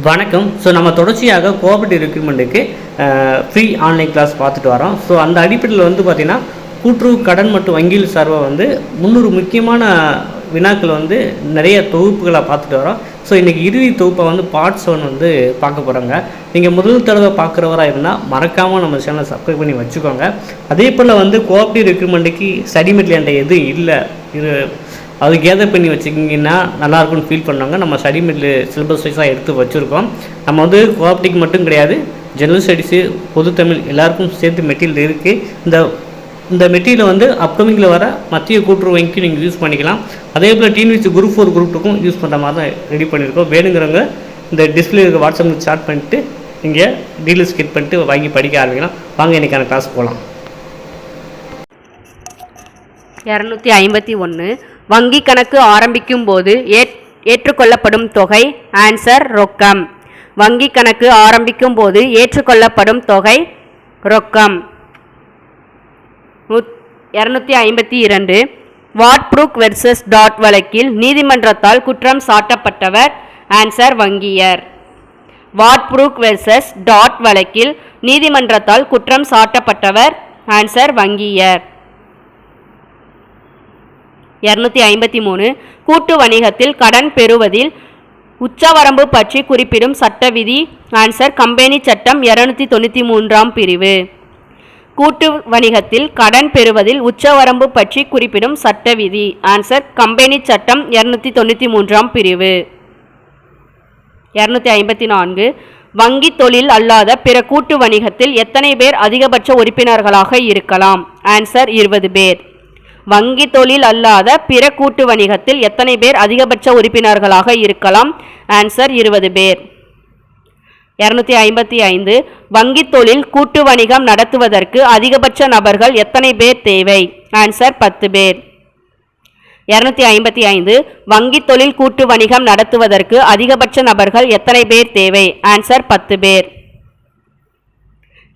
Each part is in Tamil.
வணக்கம். ஸோ நம்ம தொடர்ச்சியாக கோஆபரேட்டிவ் ரெக்ரூட்மெண்ட்டுக்கு ஃப்ரீ ஆன்லைன் கிளாஸ் பார்த்துட்டு வரோம். ஸோ அந்த அடிப்படையில் வந்து பார்த்திங்கன்னா கூட்டுறவு கடன் மற்றும் வங்கியில் சார்பாக வந்து முந்நூறு முக்கியமான வினாக்கள் வந்து நிறைய தொகுப்புகளை பார்த்துட்டு வரோம். ஸோ இன்றைக்கி இறுதி தொகுப்பை வந்து பார்ட்ஸ் ஒன் வந்து பார்க்க போகிறாங்க நீங்கள் முதல் தடவை பார்க்குறவராக இருந்தால் மறக்காமல் நம்ம சேனலை சப்ஸ்கிரைப் பண்ணி வச்சுக்கோங்க. அதே போல் வந்து கோஆபரேட்டிவ் ரெக்ரூட்மெண்ட்டுக்கு சர்டிஃபிகேட் என்கிட்ட எதுவும் இல்லை. இது அது கேதர் பண்ணி வச்சுக்கிங்கன்னா நல்லாயிருக்கும்னு ஃபீல் பண்ணுவாங்க. நம்ம ஸ்டடிமெட்டில் சிலபஸ் வைஸாக எடுத்து வச்சுருக்கோம். நம்ம வந்து கோஆப்டிக் மட்டும் கிடையாது. ஜெனரல் ஸ்டடிஸு பொது தமிழ் எல்லாருக்கும் சேர்த்து மெட்டீரியல் இருக்குது இந்த இந்த மெட்டீரியலை வந்து அப்கமிங்கில் வர மத்திய கூட்டுறவு வங்கிக்கு நீங்கள் யூஸ் பண்ணிக்கலாம். அதே போல் டிஎன்விசி குரூப் ஃபோர் குரூப்புக்கும் யூஸ் பண்ணுற மாதிரி தான் ரெடி பண்ணியிருக்கோம் வேணுங்கிறவங்க இந்த டிஸ்பிளே இருக்க வாட்ஸ்அப்பில் ஸ்டார்ட் பண்ணிட்டு நீங்கள் டீலர்ஸ் கிட் பண்ணிட்டு வாங்கி படிக்க ஆரம்பிக்கலாம். வாங்க இன்றைக்கான கிளாஸ் போகலாம் இரநூத்தி ஐம்பத்தி ஒன்று வங்கி கணக்கு ஆரம்பிக்கும் போது ஏற் ஏற்றுக்கொள்ளப்படும் தொகை ஆன்சர் ரொக்கம். வங்கி கணக்கு ஆரம்பிக்கும் போது ஏற்றுக்கொள்ளப்படும் தொகை ரொக்கம். இரநூத்தி ஐம்பத்தி இரண்டு. வாட்ப்ரூக் வெர்சஸ் டாட் வழக்கில் நீதிமன்றத்தால் குற்றம் சாட்டப்பட்டவர் ஆன்சர் வங்கியர். வாட்ப்ரூக் வெர்சஸ் டாட் வழக்கில் நீதிமன்றத்தால் குற்றம் சாட்டப்பட்டவர் ஆன்சர் வங்கியர். இரநூத்தி ஐம்பத்தி மூணு கூட்டு வணிகத்தில் கடன் பெறுவதில் உச்சவரம்பு பற்றி குறிப்பிடும் சட்ட விதி ஆன்சர் கம்பெனி சட்டம் இரநூத்தி தொண்ணூற்றி மூன்றாம் பிரிவு. கூட்டு வணிகத்தில் கடன் பெறுவதில் உச்சவரம்பு பற்றி குறிப்பிடும் சட்ட விதி ஆன்சர் கம்பெனி சட்டம் இரநூத்தி தொண்ணூற்றி மூன்றாம் பிரிவு. இரநூத்தி ஐம்பத்தி நான்கு வங்கி தொழில் அல்லாத பிற கூட்டு வணிகத்தில் எத்தனை பேர் அதிகபட்ச உறுப்பினர்களாக இருக்கலாம்? ஆன்சர் இருபது பேர். வங்கி தொழில் அல்லாத பிற கூட்டு வணிகத்தில் எத்தனை பேர் அதிகபட்ச உறுப்பினர்களாக இருக்கலாம்? ஆன்சர் இருபது பேர். இரநூத்தி ஐம்பத்தி ஐந்து. வங்கி தொழில் கூட்டு வணிகம் நடத்துவதற்கு அதிகபட்ச நபர்கள் எத்தனை பேர் தேவை? ஆன்சர் பத்து பேர். இரநூத்தி ஐம்பத்தி ஐந்து. வங்கி தொழில் கூட்டு வணிகம் நடத்துவதற்கு அதிகபட்ச நபர்கள் எத்தனை பேர் தேவை? ஆன்சர் பத்து பேர்.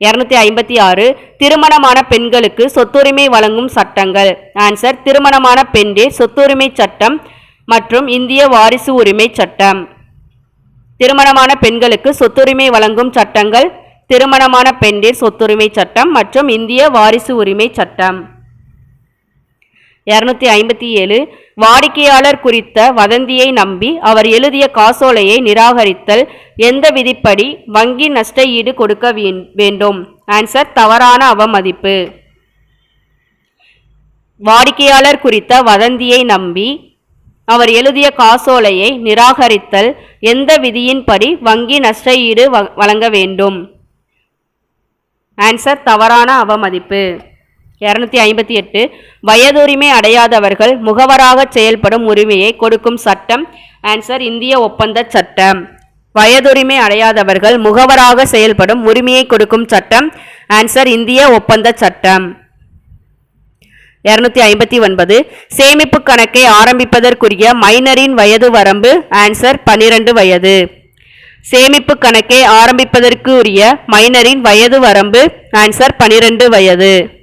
இரநூத்தி ஐம்பத்தி ஆறு திருமணமான பெண்களுக்கு சொத்துரிமை வழங்கும் சட்டங்கள். ஆன்சர் திருமணமான பெண்டே சொத்துரிமை சட்டம் மற்றும் இந்திய வாரிசு உரிமை சட்டம். திருமணமான பெண்களுக்கு சொத்துரிமை வழங்கும் சட்டங்கள் திருமணமான பெண்டீர் சொத்துரிமை சட்டம் மற்றும் இந்திய வாரிசு உரிமை சட்டம். இரநூத்தி ஐம்பத்தி ஏழு வாடிக்கையாளர் குறித்த வதந்தியை நம்பி அவர் எழுதிய காசோலையை நிராகரித்தல் எந்த விதிப்படி வங்கி நஷ்ட ஈடு கொடுக்க வேண்- வேண்டும்? ஆன்சர் தவறான அவமதிப்பு. வாடிக்கையாளர் குறித்த வதந்தியை நம்பி அவர் எழுதிய காசோலையை நிராகரித்தல் எந்த விதியின்படி வங்கி நஷ்ட ஈடு வ- வழங்க வேண்டும்? ஆன்சர் தவறான அவமதிப்பு. இரநூத்தி ஐம்பத்தி எட்டு வயதுரிமை அடையாதவர்கள் முகவராக செயல்படும் உரிமையை கொடுக்கும் சட்டம். ஆன்சர் இந்திய ஒப்பந்த சட்டம். வயதுரிமை அடையாதவர்கள் முகவராக செயல்படும் உரிமையை கொடுக்கும் சட்டம். ஆன்சர் இந்திய ஒப்பந்த சட்டம். இரநூத்தி ஐம்பத்தி ஒன்பது சேமிப்பு கணக்கை ஆரம்பிப்பதற்குரிய மைனரின் வயது வரம்பு. ஆன்சர் பன்னிரண்டு வயது. சேமிப்பு கணக்கை ஆரம்பிப்பதற்குரிய மைனரின் வயது வரம்பு. ஆன்சர் பனிரெண்டு வயது.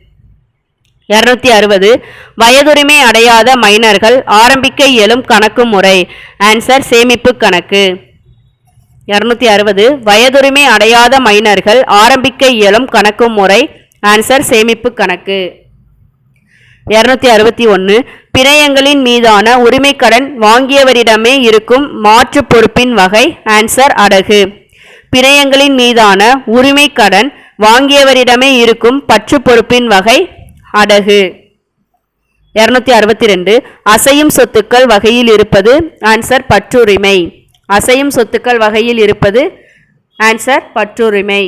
இருநூத்தி அறுபது. வயதுரிமை அடையாத மைனர்கள் ஆரம்பிக்க இயலும் கணக்கு முறை. ஆன்சர் சேமிப்பு கணக்கு. இருநூத்தி அறுபது. வயதுரிமை அடையாத மைனர்கள் ஆரம்பிக்க இயலும் கணக்கு முறை. ஆன்சர் சேமிப்பு கணக்கு. இருநூத்தி அறுபத்தி ஒன்று பிணையங்களின் மீதான உரிமைக்கடன் வாங்கியவரிடமே இருக்கும் மாற்று பொறுப்பின் வகை. ஆன்சர் அடகு. பிணையங்களின் மீதான உரிமைக்கடன் வாங்கியவரிடமே இருக்கும் பற்று பொறுப்பின் வகை. அடகு. இரநூத்தி அறுபத்தி ரெண்டு அசையும் சொத்துக்கள் வகையில் இருப்பது ஆன்சர் பற்றுரிமை. அசையும் சொத்துக்கள் வகையில் இருப்பது ஆன்சர் பற்றுரிமை.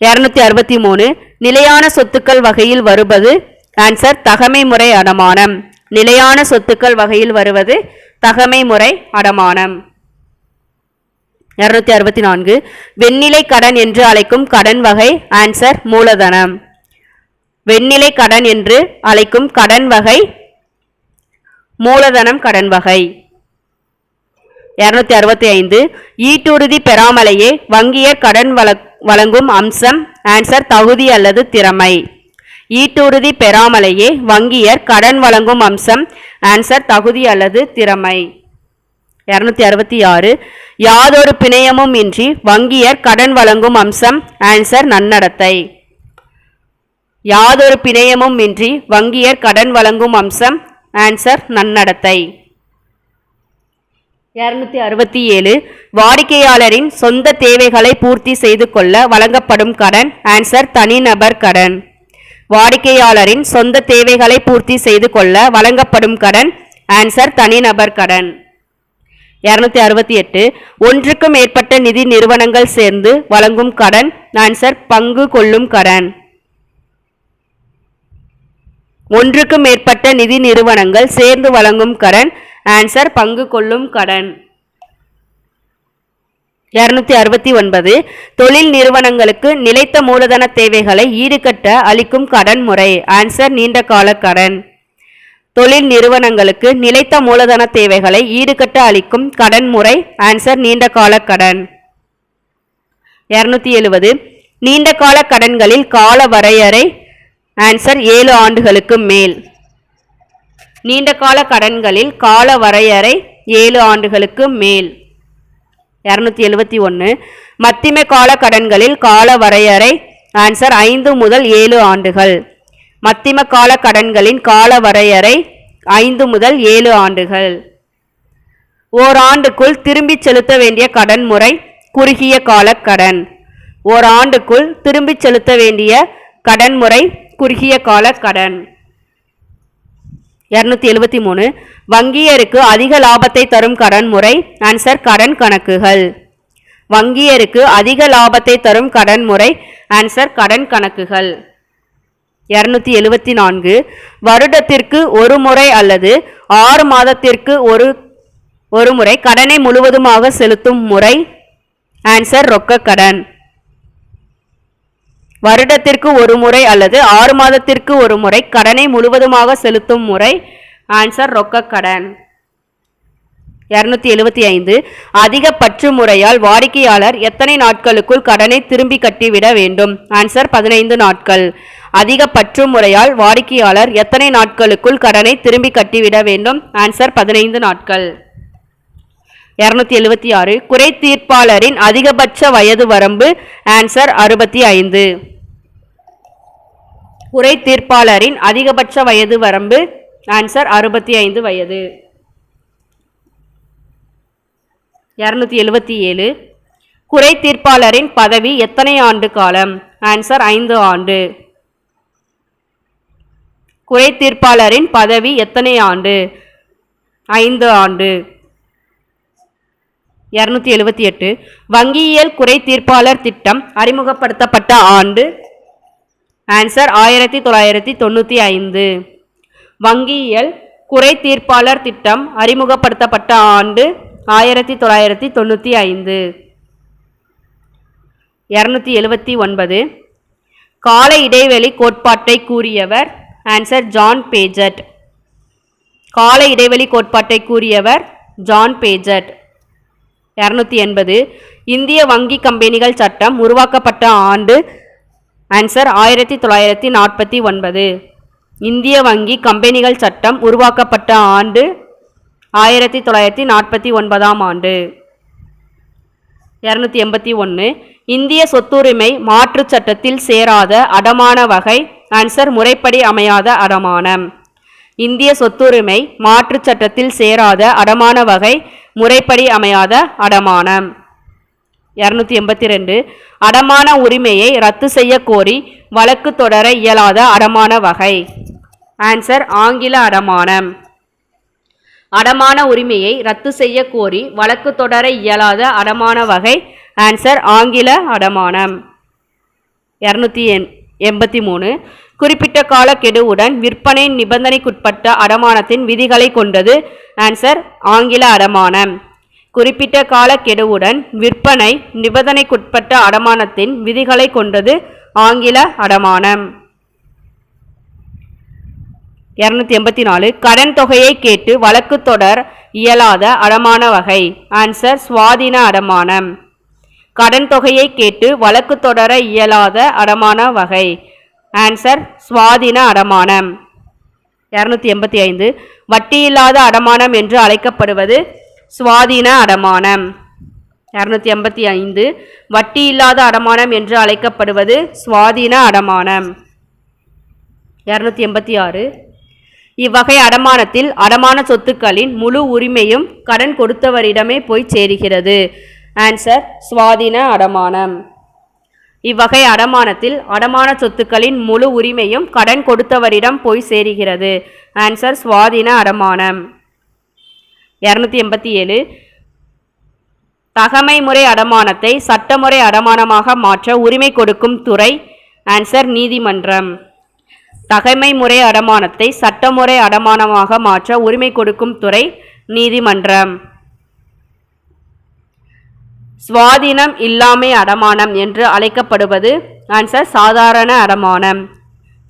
இரநூத்தி அறுபத்தி மூணு நிலையான சொத்துக்கள் வகையில் வருவது ஆன்சர் தகமை முறை அடமானம். நிலையான சொத்துக்கள் வகையில் வருவது தகமை முறை அடமானம். இரநூத்தி அறுபத்தி நான்கு வெண்ணிலை கடன் என்று அழைக்கும் கடன் வகை ஆன்சர் மூலதனம். வெண்ணிலை கடன் என்று அழைக்கும் கடன் வகை மூலதனம் கடன் வகை. இருநூத்தி அறுபத்தி ஐந்து. ஈட்டுறுதி பெறாமலேயே வங்கியர் கடன் வழ- வழங்கும் அம்சம் ஆன்சர் தகுதி அல்லது திறமை. ஈட்டுறுதி பெறாமலேயே வங்கியர் கடன் வழங்கும் அம்சம் ஆன்சர் தகுதி அல்லது திறமை. இரநூத்தி அறுபத்தி ஆறு. யாதொரு பிணையமும் இன்றி வங்கியர் கடன் வழங்கும் அம்சம் ஆன்சர் நன்னடத்தை. யாதொரு பிணையமும் இன்றி வங்கியர் கடன் வழங்கும் அம்சம் ஆன்சர் நன்னடத்தை. இருநூத்தி அறுபத்தி ஏழு வாடிக்கையாளரின் சொந்த தேவைகளை பூர்த்தி செய்து கொள்ள வழங்கப்படும் கடன் ஆன்சர் தனிநபர் கடன். வாடிக்கையாளரின் சொந்த தேவைகளை பூர்த்தி செய்து கொள்ள வழங்கப்படும் கடன் ஆன்சர் தனிநபர் கடன். இருநூத்தி அறுபத்தி எட்டு ஒன்றுக்கும் மேற்பட்ட நிதி நிறுவனங்கள் சேர்ந்து வழங்கும் கடன் ஆன்சர் பங்கு கொள்ளும் கடன். ஒன்றுக்கும் மேற்பட்ட நிதி நிறுவனங்கள் சேர்ந்து வழங்கும் கடன். ஆன்சர் பங்கு கொள்ளும் கடன். இருநூத்தி அறுபத்தி ஒன்பது. தொழில் நிறுவனங்களுக்கு நிலைத்த மூலதன தேவைகளை ஈடுகட்ட அளிக்கும் கடன் முறை. ஆன்சர் நீண்ட கால கடன். தொழில் நிறுவனங்களுக்கு நிலைத்த மூலதன தேவைகளை ஈடுகட்ட அளிக்கும் கடன் முறை. ஆன்சர் நீண்ட கால கடன். இருநூத்தி எழுபது. நீண்ட கால கடன்களில் கால வரையறை ஆன்சர் ஏழு ஆண்டுகளுக்கு மேல். நீண்ட கால கடன்களில் கால வரையறை ஏழு ஆண்டுகளுக்கு மேல். இரநூத்தி எழுபத்தி ஒன்று மத்திம கால கடன்களில் கால வரையறை ஆன்சர் ஐந்து முதல் ஏழு ஆண்டுகள். மத்திம கால கடன்களின் கால வரையறை ஐந்து முதல் ஏழு ஆண்டுகள். ஓராண்டுக்குள் திரும்பிச் செலுத்த வேண்டிய கடன் முறை குறுகிய கால கடன். ஓராண்டுக்குள் திரும்பிச் செலுத்த வேண்டிய கடன் முறை குறுகிய கால கடன். இரநூத்தி எழுபத்தி மூணு. வங்கியருக்கு அதிக லாபத்தை தரும் கடன் முறை ஆன்சர் கடன் கணக்குகள். வங்கியருக்கு அதிக லாபத்தை தரும் கடன் முறை ஆன்சர் கடன் கணக்குகள். இரநூத்தி எழுபத்தி நான்கு. வருடத்திற்கு ஒரு முறை அல்லது ஆறு மாதத்திற்கு ஒரு ஒரு முறை கடனை முழுவதுமாக செலுத்தும் முறை ஆன்சர் ரொக்க கடன். வருடத்திற்கு ஒரு முறை அல்லது ஆறு மாதத்திற்கு ஒரு முறை கடனை முழுவதுமாக செலுத்தும் முறை. ஆன்சர் ரொக்க கடன். இரநூத்தி எழுபத்தி ஐந்து. அதிக பற்று முறையால் வாடிக்கையாளர் எத்தனை நாட்களுக்குள் கடனை திரும்பி கட்டிவிட வேண்டும்? ஆன்சர் பதினைந்து நாட்கள். அதிக பற்று முறையால் வாடிக்கையாளர் எத்தனை நாட்களுக்குள் கடனை திரும்பி கட்டிவிட வேண்டும்? ஆன்சர் பதினைந்து நாட்கள். இரநூத்தி எழுபத்தி ஆறு. குறை தீர்ப்பாளரின் அதிகபட்ச வயது வரம்பு. ஆன்சர் அறுபத்தி ஐந்து. குறை தீர்ப்பாளரின் அதிகபட்ச வயது வரம்பு ஆன்சர் அறுபத்தி ஐந்து வயது. இரநூத்தி எழுபத்தி ஏழு. குறை தீர்ப்பாளரின் பதவி எத்தனை ஆண்டு காலம்? ஆன்சர் ஐந்து ஆண்டு. குறை தீர்ப்பாளரின் பதவி எத்தனை ஆண்டு? ஐந்து ஆண்டு. இரநூத்தி எழுபத்தி எட்டு. வங்கியியல் குறை தீர்ப்பாளர் திட்டம் அறிமுகப்படுத்தப்பட்ட ஆண்டு ஆன்சர் ஆயிரத்தி தொள்ளாயிரத்தி தொண்ணூற்றி ஐந்து. வங்கியியல் குறை தீர்ப்பாளர் திட்டம் அறிமுகப்படுத்தப்பட்ட ஆண்டு ஆயிரத்தி தொள்ளாயிரத்தி தொண்ணூற்றி ஐந்து. இரநூத்தி எழுபத்தி ஒன்பது. கால இடைவெளி கோட்பாட்டை கூறியவர் ஆன்சர் ஜான் பேஜட் கால இடைவெளி கோட்பாட்டை கூறியவர் ஜான் பேஜட் இரநூத்தி எண்பது. இந்திய வங்கி கம்பெனிகள் சட்டம் உருவாக்கப்பட்ட ஆண்டு ஆன்சர் ஆயிரத்தி தொள்ளாயிரத்தி நாற்பத்தி ஒன்பது. இந்திய வங்கி கம்பெனிகள் சட்டம் உருவாக்கப்பட்ட ஆண்டு ஆயிரத்தி தொள்ளாயிரத்தி நாற்பத்தி ஒன்பதாம் ஆண்டு. இரநூத்தி எண்பத்தி ஒன்று இந்திய சொத்துரிமை மாற்றுச் சட்டத்தில் சேராத அடமான வகை ஆன்சர் முறைப்படி அமையாத அடமானம். இந்திய சொத்துரிமை மாற்றுச் சட்டத்தில் சேராத அடமான வகை முறைப்படி அமையாத அடமானம். இரநூத்தி எண்பத்தி ரெண்டு அடமான உரிமையை ரத்து செய்ய கோரி வழக்கு தொடர இயலாத அடமான வகை. ஆன்சர் ஆங்கில அடமானம். அடமான உரிமையை ரத்து செய்ய கோரி வழக்கு தொடர இயலாத அடமான வகை. ஆன்சர் ஆங்கில அடமானம். இரநூத்தி எண் எண்பத்தி மூணு குறிப்பிட்ட கால கெடுவுடன் விற்பனை நிபந்தனைக்குட்பட்ட அடமானத்தின் விதிகளை கொண்டது. ஆன்சர் ஆங்கில அடமானம். குறிப்பிட்ட கால கெடுவுடன் விற்பனை நிபந்தனைக்குட்பட்ட அடமானத்தின் விதிகளை கொண்டது ஆங்கில அடமானம். இரநூத்தி எண்பத்தி நாலு. கடன் தொகையை கேட்டு வழக்கு தொடர் இயலாத அடமான வகை. ஆன்சர் சுவாதீன அடமானம். கடன் தொகையை கேட்டு வழக்கு தொடர இயலாத அடமான வகை. ஆன்சர் சுவாதீன அடமானம். இரநூத்தி எண்பத்தி ஐந்து. வட்டியில்லாத அடமானம் என்று அழைக்கப்படுவது சுவாதீன அடமானம். இரநூத்தி எண்பத்தி ஐந்து. வட்டி இல்லாத அடமானம் என்று அழைக்கப்படுவது சுவாதீன அடமானம். இரநூத்தி எண்பத்தி ஆறு. இவ்வகை அடமானத்தில் அடமான சொத்துக்களின் முழு உரிமையும் கடன் கொடுத்தவரிடமே போய் சேருகிறது. ஆன்சர் சுவாதீன அடமானம். இவ்வகை அடமானத்தில் அடமான சொத்துக்களின் முழு உரிமையும் கடன் கொடுத்தவரிடம் போய் சேருகிறது. ஆன்சர் சுவாதீன அடமானம். இரநூத்தி எண்பத்தி ஏழு. தகமை முறை அடமானத்தை சட்டமுறை அடமானமாக மாற்ற உரிமை கொடுக்கும் துறை ஆன்சர் நீதிமன்றம். தகைமை முறை அடமானத்தை சட்டமுறை அடமானமாக மாற்ற உரிமை கொடுக்கும் துறை நீதிமன்றம். சுவாதீனம் இல்லாமை அடமானம் என்று அழைக்கப்படுவது ஆன்சர் சாதாரண அடமானம்.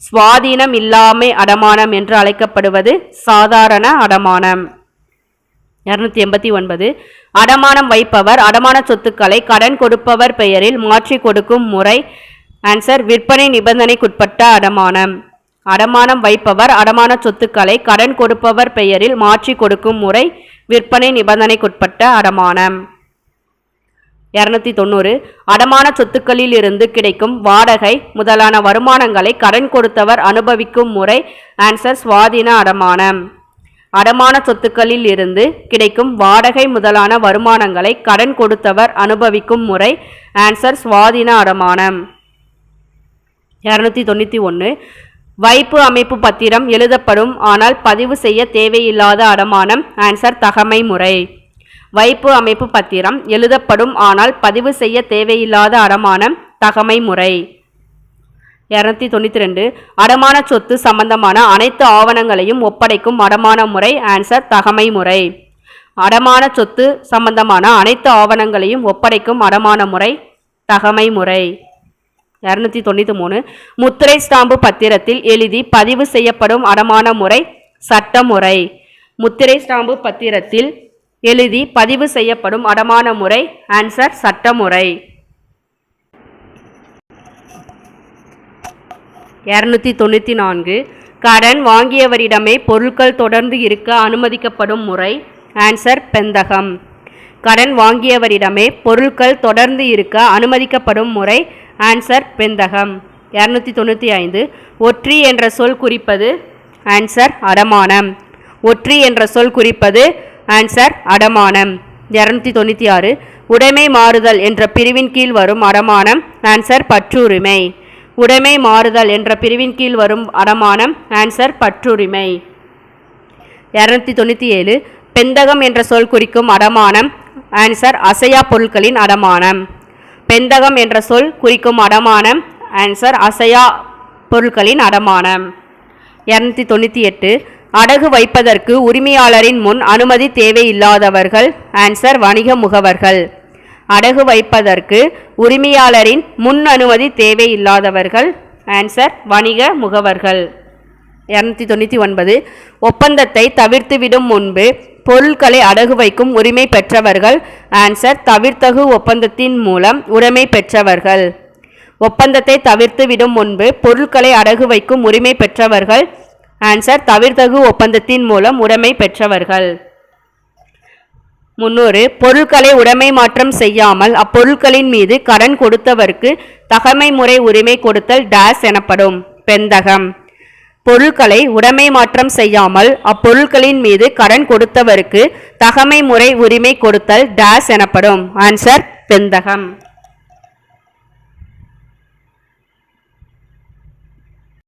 சுவாதீனம் இல்லாமை அடமானம் என்று அழைக்கப்படுவது சாதாரண அடமானம். இரநூத்தி எண்பத்தி ஒன்பது. அடமானம் வைப்பவர் அடமான சொத்துக்களை கடன் கொடுப்பவர் பெயரில் மாற்றி கொடுக்கும் முறை. ஆன்சர் விற்பனை நிபந்தனைக்குட்பட்ட அடமானம். அடமானம் வைப்பவர் அடமான சொத்துக்களை கடன் கொடுப்பவர் பெயரில் மாற்றி கொடுக்கும் முறை. விற்பனை நிபந்தனைக்குட்பட்ட அடமானம். இரநூத்தி தொண்ணூறு. அடமான சொத்துக்களில் இருந்து கிடைக்கும் வாடகை முதலான வருமானங்களை கடன் கொடுத்தவர் அனுபவிக்கும் முறை. ஆன்சர் சுவாதீன அடமானம். அடமான சொத்துக்களில் இருந்து கிடைக்கும் வாடகை முதலான வருமானங்களை கடன் கொடுத்தவர் அனுபவிக்கும் முறை. ஆன்சர் சுவாதீன அடமானம். இரநூத்தி தொண்ணூற்றி ஒன்று வைப்பு அமைப்பு பத்திரம் எழுதப்படும் ஆனால் பதிவு செய்ய தேவையில்லாத அடமானம். ஆன்சர் தகமை முறை. வைப்பு அமைப்பு பத்திரம் எழுதப்படும் ஆனால் பதிவு செய்ய தேவையில்லாத அடமானம். தகமை முறை. இரநூத்தி தொண்ணூற்றி ரெண்டு. அடமான சொத்து சம்பந்தமான அனைத்து ஆவணங்களையும் ஒப்படைக்கும் அடமான முறை ஆன்சர் தகமை முறை. அடமான சொத்து சம்பந்தமான அனைத்து ஆவணங்களையும் ஒப்படைக்கும் அடமான முறை தகமை முறை. இரநூத்தி தொண்ணூற்றி மூணு. முத்திரை ஸ்டாம்பு பத்திரத்தில் எழுதி பதிவு செய்யப்படும் அடமான முறை சட்டமுறை முத்திரை ஸ்டாம்பு பத்திரத்தில் எழுதி பதிவு செய்யப்படும் அடமான முறை ஆன்சர் சட்டமுறை இரநூத்தி தொண்ணூற்றி நான்கு. கடன் வாங்கியவரிடமே பொருட்கள் தொடர்ந்து இருக்க அனுமதிக்கப்படும் முறை ஆன்சர் பெந்தகம். கடன் வாங்கியவரிடமே பொருட்கள் தொடர்ந்து இருக்க அனுமதிக்கப்படும் முறை ஆன்சர் பெந்தகம். இரநூத்தி தொண்ணூற்றி ஐந்து. ஒற்றி என்ற சொல் குறிப்பது ஆன்சர் அடமானம். ஒற்றி என்ற சொல் குறிப்பது ஆன்சர் அடமானம். இரநூத்தி தொண்ணூற்றி ஆறு. உடைமை மாறுதல் என்ற பிரிவின் கீழ் வரும் அடமானம் ஆன்சர் பற்றுரிமை. உடைமை மாறுதல் என்ற பிரிவின் கீழ் வரும் அடமானம் ஆன்சர் பற்றுரிமை. இரநூத்தி தொண்ணூற்றி ஏழு பெந்தகம் என்ற சொல் குறிக்கும் அடமானம் ஆன்சர் அசையா பொருட்களின் அடமானம். பெந்தகம் என்ற சொல் குறிக்கும் அடமானம் ஆன்சர் அசையா பொருட்களின் அடமானம். இரநூத்தி தொண்ணூற்றி எட்டு அடகு வைப்பதற்கு உரிமையாளரின் முன் அனுமதி தேவையில்லாதவர்கள் ஆன்சர் வணிக முகவர்கள். அடகு வைப்பதற்கு உரிமையாளரின் முன் அனுமதி தேவையில்லாதவர்கள். ஆன்சர் வணிக முகவர்கள். இரநூத்தி தொண்ணூற்றி ஒன்பது. ஒப்பந்தத்தை தவிர்த்துவிடும் முன்பு பொருட்களை அடகு வைக்கும் உரிமை பெற்றவர்கள். ஆன்சர் தவிர்த்தகு ஒப்பந்தத்தின் மூலம் உரிமை பெற்றவர்கள். ஒப்பந்தத்தை தவிர்த்து விடும் முன்பு பொருட்களை அடகு வைக்கும் உரிமை பெற்றவர்கள். ஆன்சர் தவிர்த்தகு ஒப்பந்தத்தின் மூலம் உரிமை பெற்றவர்கள். முன்னூறு பொருட்களை உடைமை மாற்றம் செய்யாமல் அப்பொருட்களின் மீது கடன் கொடுத்தவருக்கு தகமை முறை உரிமை கொடுத்தல் டேஸ் எனப்படும். பெந்தகம். பொருட்களை உடைமை மாற்றம் செய்யாமல் அப்பொருட்களின் மீது கடன் கொடுத்தவருக்கு தகமை முறை உரிமை கொடுத்தல் டேஸ் எனப்படும். ஆன்சர் பெந்தகம்.